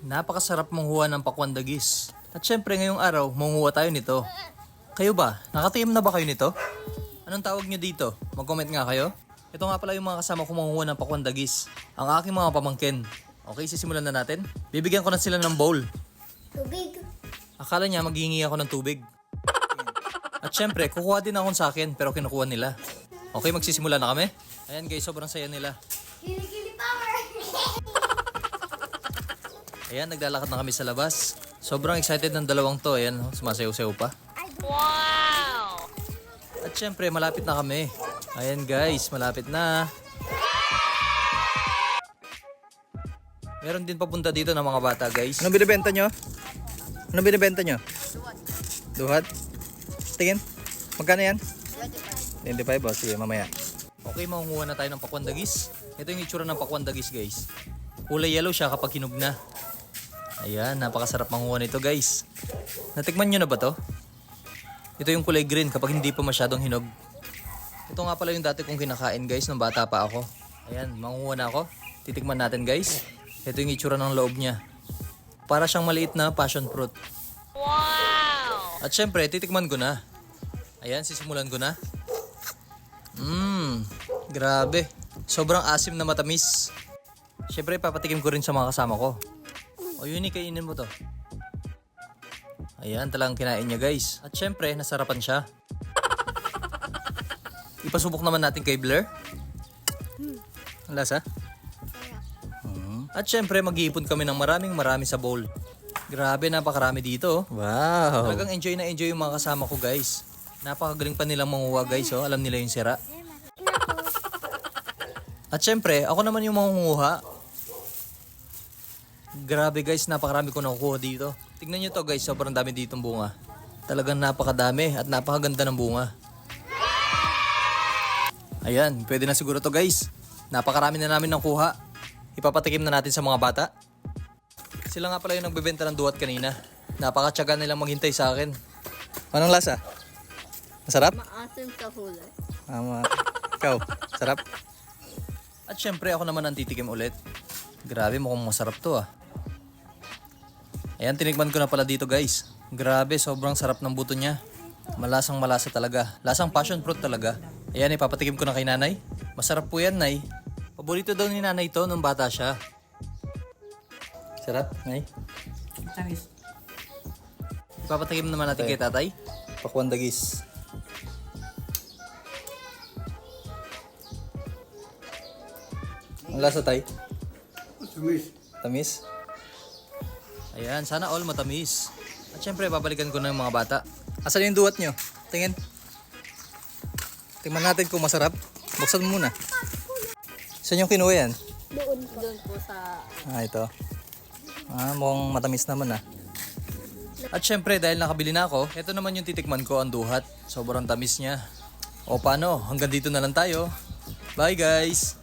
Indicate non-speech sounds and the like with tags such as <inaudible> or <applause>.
Napakasarap manghuwa ng pakwandagis. At syempre ngayong araw, manghuwa tayo nito. Kayo ba? Nakatiim na ba kayo nito? Anong tawag nyo dito? Mag-comment nga kayo. Ito nga pala yung mga kasama ko manghuwa ng pakwandagis. Ang aking mga pamangkin. Okay, sisimulan na natin. Bibigyan ko na sila ng bowl. Tubig. Akala niya maghihingi ako ng tubig. <laughs> At syempre, kukuha din ako sa akin pero kinukuha nila. Okay, magsisimula na kami. Ayan guys, sobrang saya nila. Kilikili power. <laughs> Ayan, naglalakad na kami sa labas. Sobrang excited ng dalawang to. Ayan, oh, sumasayaw-sayaw pa. Wow! At syempre, malapit na kami. Ayan guys, malapit na. Meron din papunta dito ng mga bata guys. Ano binibenta nyo? Ano binibenta nyo? Duhat. Tingin. Magkano yan? 25 oh, sige mamaya. Okay, makunguha na tayo ng pakwandagis. Ito yung itsura ng pakwandagis guys. Kulay yellow siya kapag hinog na. Ayan, napakasarap manguha nito guys. Natikman nyo na ba to? Ito yung kulay green kapag hindi pa masyadong hinog. Ito nga pala yung dati kong kinakain guys nung bata pa ako. Ayan, mangunguha na ako. Titikman natin guys. Ito yung itsura ng loob niya. Para siyang maliit na passion fruit. Wow! At syempre, titikman ko na. Ayan, sisimulan ko na. Mmm, grabe. Sobrang asim na matamis. Syempre, papatikim ko rin sa mga kasama ko. O yun, kainin mo to. Ayan, talagang kinain niya guys. At syempre, nasarapan siya. <laughs> Ipasubok naman natin kay Blair. Ang lasa? Mhm. At syempre, mag-iipon kami ng maraming marami sa bowl. Grabe, napakarami dito. oh. Wow. Talagang enjoy na enjoy yung mga kasama ko guys. Napakagaling pa nilang manguha guys oh. Alam nila yung sira. At syempre, ako naman yung mangunguha. Grabe guys, napakarami ko nakukuha dito. Tingnan nyo to guys, sobrang dami ditong bunga. Talagang napakadami at napakaganda ng bunga. Ayan, pwede na siguro to guys. Napakarami na namin nakuha. Ipapatikim na natin sa mga bata. Sila nga pala yung nagbebenta ng duwat kanina. Napakatsaga nilang maghintay sa akin. Anong lasa? Masarap? Maasim sa huli. Tama. Ikaw, sarap? At syempre ako naman ang titikim ulit. Grabe, mukhang masarap to ah. Ayan, tinikman ko na pala dito guys. Grabe, sobrang sarap ng buto niya. Malasang malasa talaga. Lasang passion fruit talaga. Ayan, ipapatikim ko na kay nanay. Masarap po yan, nay. Paborito daw ni nanay to nung bata siya. Sarap, nay. Ipapatikim naman natin kay tatay. Pakwandagis. Ang lasa tay? Tamis. Tamis? Ayan, sana all matamis. At syempre, babalikan ko na yung mga bata. Asan yung duwat nyo? Tingin. Tingnan natin kung masarap. Buksan mo muna. Saan yung kinuha yan? Doon po. Doon po sa... Ah, ito. Ah, mukhang matamis naman ah. At syempre, dahil nakabili na ako, ito naman yung titikman ko, ang duhat. Sobrang tamis niya. O paano, hanggang dito na lang tayo. Bye guys!